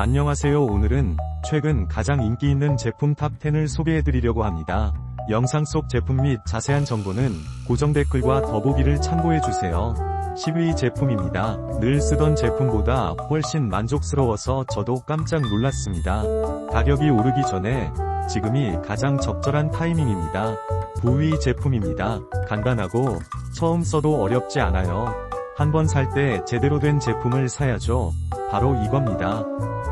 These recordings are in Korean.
안녕하세요 오늘은 최근 가장 인기 있는 제품 탑10을 소개해드리려고 합니다. 영상 속 제품 및 자세한 정보는 고정 댓글과 더보기를 참고해주세요. 10위 제품입니다. 늘 쓰던 제품보다 훨씬 만족스러워서 저도 깜짝 놀랐습니다. 가격이 오르기 전에 지금이 가장 적절한 타이밍입니다. 9위 제품입니다. 간단하고 처음 써도 어렵지 않아요. 한 번 살 때 제대로 된 제품을 사야죠. 바로 이겁니다.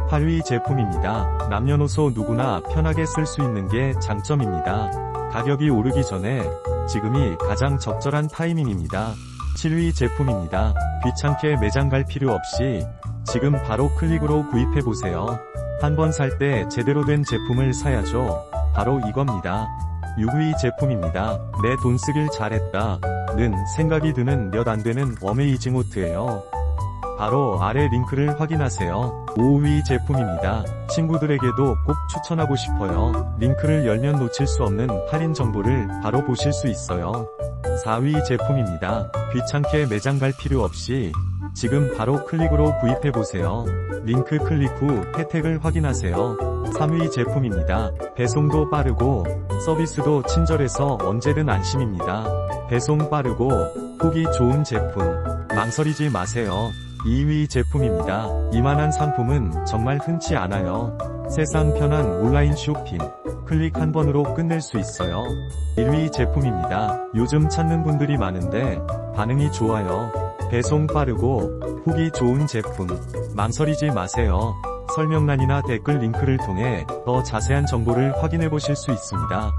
8위 제품입니다. 남녀노소 누구나 편하게 쓸 수 있는 게 장점입니다. 가격이 오르기 전에 지금이 가장 적절한 타이밍입니다. 7위 제품입니다. 귀찮게 매장 갈 필요 없이 지금 바로 클릭으로 구입해보세요. 한 번 살 때 제대로 된 제품을 사야죠. 바로 이겁니다. 6위 제품입니다. 내 돈 쓰길 잘했다. 는 생각이 드는 몇 안 되는 어메이징 호트예요. 바로 아래 링크를 확인하세요. 5위 제품입니다. 친구들에게도 꼭 추천하고 싶어요. 링크를 열면 놓칠 수 없는 할인 정보를 바로 보실 수 있어요. 4위 제품입니다. 귀찮게 매장 갈 필요 없이 지금 바로 클릭으로 구입해보세요. 링크 클릭 후 혜택을 확인하세요. 3위 제품입니다. 배송도 빠르고 서비스도 친절해서 언제든 안심입니다. 배송 빠르고 후기 좋은 제품 망설이지 마세요. 2위 제품입니다. 이만한 상품은 정말 흔치 않아요. 세상 편한 온라인 쇼핑. 클릭 한 번으로 끝낼 수 있어요. 1위 제품입니다. 요즘 찾는 분들이 많은데 반응이 좋아요. 배송 빠르고 후기 좋은 제품. 망설이지 마세요. 설명란이나 댓글 링크를 통해 더 자세한 정보를 확인해 보실 수 있습니다.